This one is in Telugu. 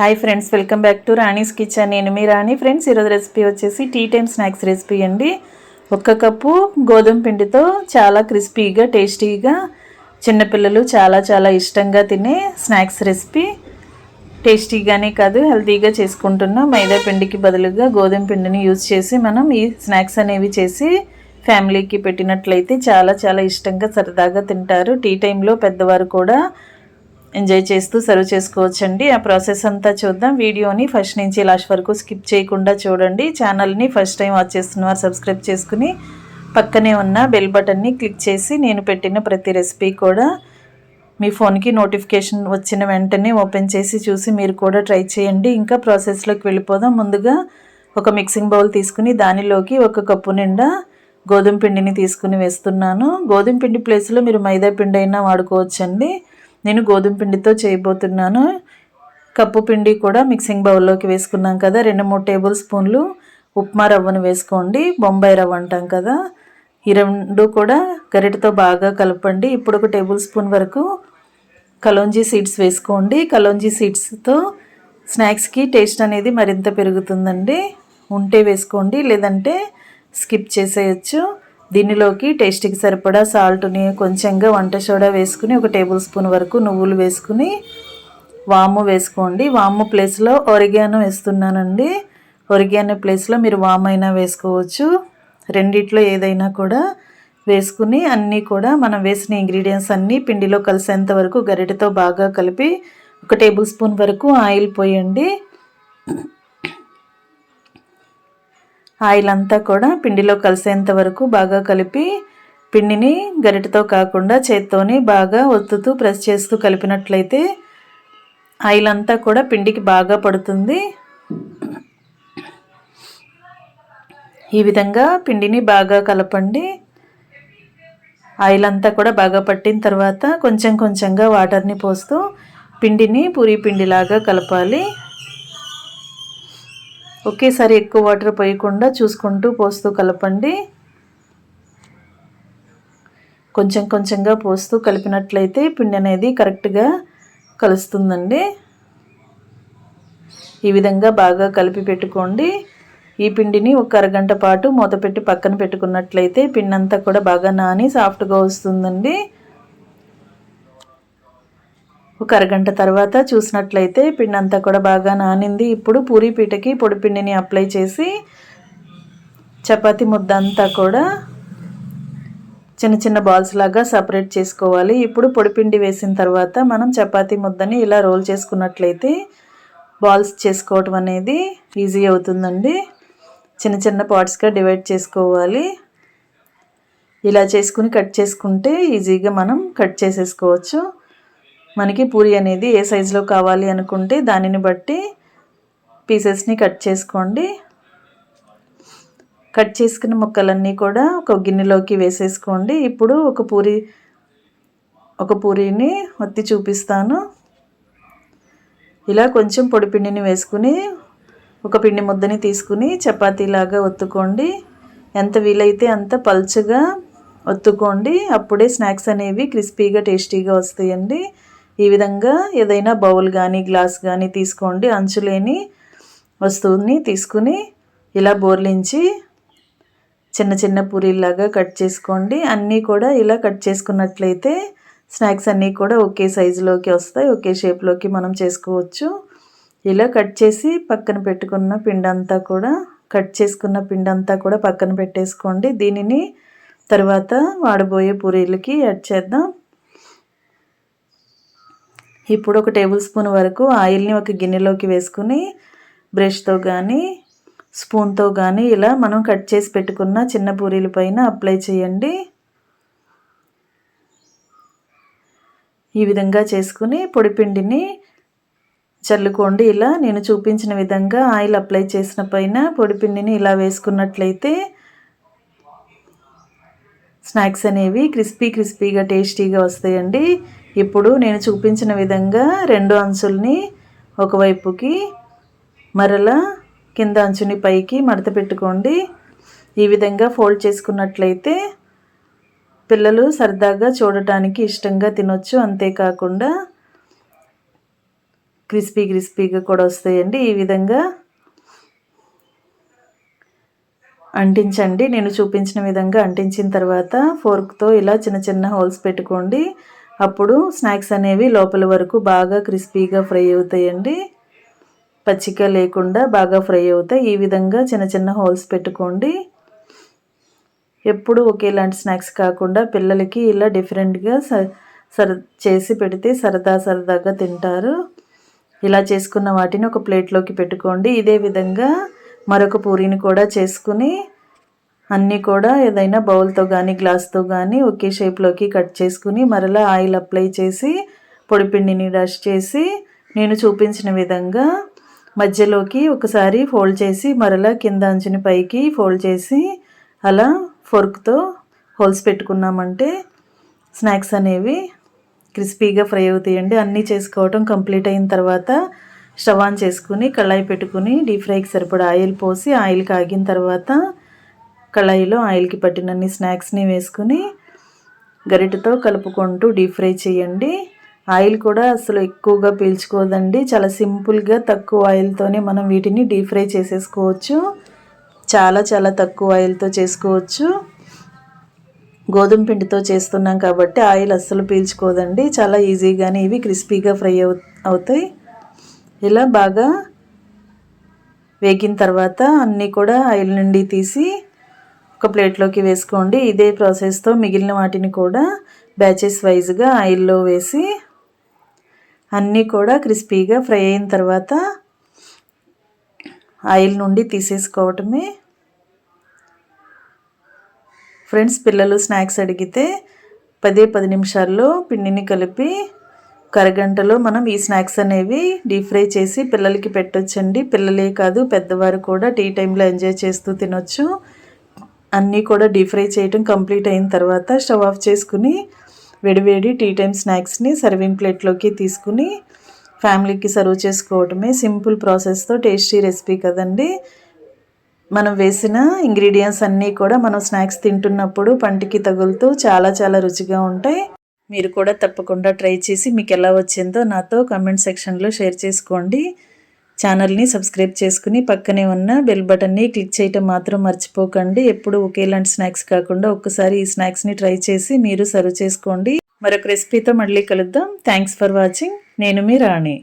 Hi friends welcome back to Rani's kitchen నేను మీ రాణి ఫ్రెండ్స్ ఈరోజు రెసిపీ వచ్చేసి టీ టైమ్ స్నాక్స్ రెసిపీ అండి. ఒక్క కప్పు గోధుమ పిండితో చాలా క్రిస్పీగా టేస్టీగా చిన్నపిల్లలు చాలా చాలా ఇష్టంగా తినే స్నాక్స్ రెసిపీ టేస్టీగానే కాదు హెల్తీగా చేసుకుంటున్నాం మైదా పిండికి బదులుగా గోధుమ పిండిని యూజ్ చేసి మనం ఈ స్నాక్స్ అనేవి చేసి ఫ్యామిలీకి పెట్టినట్లయితే చాలా చాలా ఇష్టంగా సరదాగా తింటారు. టీ టైంలో పెద్దవారు కూడా ఎంజాయ్ చేస్తూ సర్వ్ చేసుకోవచ్చండి. ఆ ప్రాసెస్ అంతా చూద్దాం. వీడియోని ఫస్ట్ నుంచి లాస్ట్ వరకు స్కిప్ చేయకుండా చూడండి. ఛానల్ని ఫస్ట్ టైం వాచ్ చేస్తున్నవారు సబ్స్క్రైబ్ చేసుకుని పక్కనే ఉన్న బెల్ బటన్ని క్లిక్ చేసి నేను పెట్టిన ప్రతి రెసిపీ కూడా మీ ఫోన్కి నోటిఫికేషన్ వచ్చిన వెంటనే ఓపెన్ చేసి చూసి మీరు కూడా ట్రై చేయండి. ఇంకా ప్రాసెస్లోకి వెళ్ళిపోదాం. ముందుగా ఒక మిక్సింగ్ బౌల్ తీసుకుని దానిలోకి ఒక కప్పు నిండా గోధుమ పిండిని తీసుకుని వేస్తున్నాను. గోధుమ పిండి ప్లేస్లో మీరు మైదా పిండి అయినా వాడుకోవచ్చండి. నేను గోధుమ పిండితో చేయబోతున్నాను. కప్పు పిండి కూడా మిక్సింగ్ బౌల్లోకి వేసుకున్నాం కదా. రెండు మూడు టేబుల్ స్పూన్లు ఉప్మా రవ్వను వేసుకోండి. బొంబాయి రవ్వ అంటాం కదా. ఈ రెండు కూడా గరిటతో బాగా కలపండి. ఇప్పుడు ఒక టేబుల్ స్పూన్ వరకు కలోంజీ సీడ్స్ వేసుకోండి. కలోంజీ సీడ్స్తో స్నాక్స్కి టేస్ట్ అనేది మరింత పెరుగుతుందండి. ఉంటే వేసుకోండి లేదంటే స్కిప్ చేసేయచ్చు. దీనిలోకి టేస్ట్కి సరిపడా సాల్ట్ని కొంచెంగా వంట సోడా వేసుకుని ఒక టేబుల్ స్పూన్ వరకు నువ్వులు వేసుకుని వాము వేసుకోండి. వాము ప్లేస్లో ఒరిగానో వేస్తున్నానండి. ఒరిగాను ప్లేస్లో మీరు వామ్ అయినా వేసుకోవచ్చు. రెండిట్లో ఏదైనా కూడా వేసుకుని అన్నీ కూడా మనం వేసిన ఇంగ్రీడియంట్స్ అన్నీ పిండిలో కలిసేంత వరకు గరిటెతో బాగా కలిపి ఒక టేబుల్ స్పూన్ వరకు ఆయిల్ పోయండి. ఆయిల్ అంతా కూడా పిండిలో కలిసేంత వరకు బాగా కలిపి పిండిని గరిటతో కాకుండా చేత్తోని బాగా ఒత్తుతూ ప్రెస్ చేస్తూ కలిపినట్లయితే ఆయిల్ అంతా కూడా పిండికి బాగా పడుతుంది. ఈ విధంగా పిండిని బాగా కలపండి. ఆయిల్ అంతా కూడా బాగా పట్టిన తర్వాత కొంచెం కొంచెంగా వాటర్ని పోస్తూ పిండిని పూరి పిండిలాగా కలపాలి. ఒకేసారి ఎక్కువ వాటర్ పోయకుండా చూసుకుంటూ పోస్తూ కలపండి. కొంచెం కొంచెంగా పోస్తూ కలిపినట్లయితే పిండి అనేది కరెక్ట్గా కలుస్తుందండి. ఈ విధంగా బాగా కలిపి పెట్టుకోండి. ఈ పిండిని ఒక అరగంట పాటు మూత పెట్టి పక్కన పెట్టుకున్నట్లయితే పిండి అంతా కూడా బాగా నాని సాఫ్ట్గా వస్తుందండి. ఒక అరగంట తర్వాత చూసినట్లయితే పిండి అంతా కూడా బాగా నానింది. ఇప్పుడు పూరీ పీటకి పొడి పిండిని అప్లై చేసి చపాతి ముద్ద అంతా కూడా చిన్న చిన్న బాల్స్ లాగా సపరేట్ చేసుకోవాలి. ఇప్పుడు పొడిపిండి వేసిన తర్వాత మనం చపాతీ ముద్దని ఇలా రోల్ చేసుకున్నట్లయితే బాల్స్ చేసుకోవటం అనేది ఈజీ అవుతుందండి. చిన్న చిన్న పార్ట్స్గా డివైడ్ చేసుకోవాలి. ఇలా చేసుకుని కట్ చేసుకుంటే ఈజీగా మనం కట్ చేసేసుకోవచ్చు. మనకి పూరి అనేది ఏ సైజులో కావాలి అనుకుంటే దానిని బట్టి పీసెస్ని కట్ చేసుకోండి. కట్ చేసుకున్న ముక్కలన్నీ కూడా ఒక గిన్నెలోకి వేసేసుకోండి. ఇప్పుడు ఒక పూరి ఒక పూరిని ఒత్తి చూపిస్తాను. ఇలా కొంచెం పొడి పిండిని వేసుకుని ఒక పిండి ముద్దని తీసుకుని చపాతీలాగా ఒత్తుకోండి. ఎంత వీలైతే అంత పల్చగా ఒత్తుకోండి. అప్పుడే స్నాక్స్ అనేవి క్రిస్పీగా టేస్టీగా వస్తాయండి. ఈ విధంగా ఏదైనా బౌల్ కానీ గ్లాస్ కానీ తీసుకోండి. అంచులేని వస్తువుని తీసుకుని ఇలా బోర్లించి చిన్న చిన్న పూరీలాగా కట్ చేసుకోండి. అన్నీ కూడా ఇలా కట్ చేసుకున్నట్లయితే స్నాక్స్ అన్నీ కూడా ఒకే సైజులోకి వస్తాయి. ఒకే షేప్లోకి మనం చేసుకోవచ్చు. ఇలా కట్ చేసి పక్కన పెట్టుకున్న పిండంతా కూడా కట్ చేసుకున్న పిండంతా కూడా పక్కన పెట్టేసుకోండి. దీనిని తర్వాత వాడబోయే పూరీలకి యాడ్ చేద్దాం. ఇప్పుడు ఒక టేబుల్ స్పూన్ వరకు ఆయిల్ని ఒక గిన్నెలోకి వేసుకుని బ్రష్తో కానీ స్పూన్తో కానీ ఇలా మనం కట్ చేసి పెట్టుకున్న చిన్న పూరీల పైన అప్లై చేయండి. ఈ విధంగా చేసుకుని పొడిపిండిని చల్లుకోండి. ఇలా నేను చూపించిన విధంగా ఆయిల్ అప్లై చేసిన పైన పొడిపిండిని ఇలా వేసుకున్నట్లయితే స్నాక్స్ అనేవి క్రిస్పీ క్రిస్పీగా టేస్టీగా వస్తాయండి. ఇప్పుడు నేను చూపించిన విధంగా రెండు అంచుల్ని ఒకవైపుకి మరలా కింద అంచుని పైకి మడత పెట్టుకోండి. ఈ విధంగా ఫోల్డ్ చేసుకున్నట్లయితే పిల్లలు సరదాగా చూడటానికి ఇష్టంగా తినొచ్చు. అంతేకాకుండా క్రిస్పీ క్రిస్పీగా కూడా వస్తాయండి. ఈ విధంగా అంటించండి. నేను చూపించిన విధంగా అంటించిన తర్వాత ఫోర్క్తో ఇలా చిన్న చిన్న హోల్స్ పెట్టుకోండి. అప్పుడు స్నాక్స్ అనేవి లోపల వరకు బాగా క్రిస్పీగా ఫ్రై అవుతాయండి. పచ్చిక లేకుండా బాగా ఫ్రై అవుతాయి. ఈ విధంగా చిన్న చిన్న హోల్స్ పెట్టుకోండి. ఎప్పుడు ఒకేలాంటి స్నాక్స్ కాకుండా పిల్లలకి ఇలా డిఫరెంట్గా సర చేసి పెడితే సరదా సరదాగా తింటారు. ఇలా చేసుకున్న వాటిని ఒక ప్లేట్లోకి పెట్టుకోండి. ఇదే విధంగా మరొక పూరిని కూడా చేసుకుని అన్నీ కూడా ఏదైనా బౌల్తో కానీ గ్లాస్తో కానీ ఒకే షేప్లోకి కట్ చేసుకుని మరలా ఆయిల్ అప్లై చేసి పొడిపిండిని డష్ చేసి నేను చూపించిన విధంగా మధ్యలోకి ఒకసారి ఫోల్డ్ చేసి మరలా కింద అంచుని పైకి ఫోల్డ్ చేసి అలా ఫోర్క్తో హోల్స్ పెట్టుకున్నామంటే స్నాక్స్ అనేవి క్రిస్పీగా ఫ్రై అవుతాయండి. అన్నీ చేసుకోవటం కంప్లీట్ అయిన తర్వాత స్టవ్ ఆన్ చేసుకుని కళాయి పెట్టుకుని డీప్ ఫ్రైకి సరిపడా ఆయిల్ పోసి ఆయిల్ కాగిన తర్వాత కళాయిలో ఆయిల్కి పట్టినన్ని స్నాక్స్ని వేసుకుని గరిటతో కలుపుకుంటూ డీప్ ఫ్రై చేయండి. ఆయిల్ కూడా అసలు ఎక్కువగా పీల్చుకోదండి. చాలా సింపుల్గా తక్కువ ఆయిల్తోనే మనం వీటిని డీప్ ఫ్రై చేసేసుకోవచ్చు. చాలా చాలా తక్కువ ఆయిల్తో చేసుకోవచ్చు. గోధుమ పిండితో చేస్తున్నాం కాబట్టి ఆయిల్ అస్సలు పీల్చుకోదండి. చాలా ఈజీగానే ఇవి క్రిస్పీగా ఫ్రై అవు అవుతాయి. ఇలా బాగా వేగిన తర్వాత అన్నీ కూడా ఆయిల్ నుండి తీసి ఒక ప్లేట్లోకి వేసుకోండి. ఇదే ప్రాసెస్తో మిగిలిన వాటిని కూడా బ్యాచెస్ వైజ్గా ఆయిల్లో వేసి అన్నీ కూడా క్రిస్పీగా ఫ్రై అయిన తర్వాత ఆయిల్ నుండి తీసేసుకోవటమే. ఫ్రెండ్స్ పిల్లలు స్నాక్స్ అడిగితే పదే పది నిమిషాల్లో పిండిని కలిపి కరగంటలో మనం ఈ స్నాక్స్ అనేవి డీప్ ఫ్రై చేసి పిల్లలకి పెట్టొచ్చండి. పిల్లలే కాదు పెద్దవారు కూడా టీ టైంలో ఎంజాయ్ చేస్తూ తినొచ్చు. అన్నీ కూడా డీప్ ఫ్రై చేయటం కంప్లీట్ అయిన తర్వాత స్టవ్ ఆఫ్ చేసుకుని వేడివేడి టీ టైం స్నాక్స్ని సర్వింగ్ ప్లేట్లోకి తీసుకుని ఫ్యామిలీకి సర్వ్ చేసుకోవటమే సింపుల్ ప్రాసెస్తో టేస్టీ రెసిపీ కదండి. మనం వేసిన ఇంగ్రీడియంట్స్ అన్నీ కూడా మనం స్నాక్స్ తింటున్నప్పుడు పంటికి తగులుతూ చాలా చాలా రుచిగా ఉంటాయి. మీరు కూడా తప్పకుండా ట్రై చేసి మీకు ఎలా వచ్చిందో నాతో కమెంట్ సెక్షన్లో షేర్ చేసుకోండి. ఛానల్ని సబ్స్క్రైబ్ చేసుకుని పక్కనే ఉన్న బెల్ బటన్ని క్లిక్ చేయటం మాత్రం మర్చిపోకండి. ఎప్పుడు ఒకేలాంటి స్నాక్స్ కాకుండా ఒక్కసారి ఈ స్నాక్స్ని ట్రై చేసి మీరు సర్వ్ చేసుకోండి. మరొక రెసిపీతో మళ్ళీ కలుద్దాం. Thanks for watching. నేను మీ రాణి.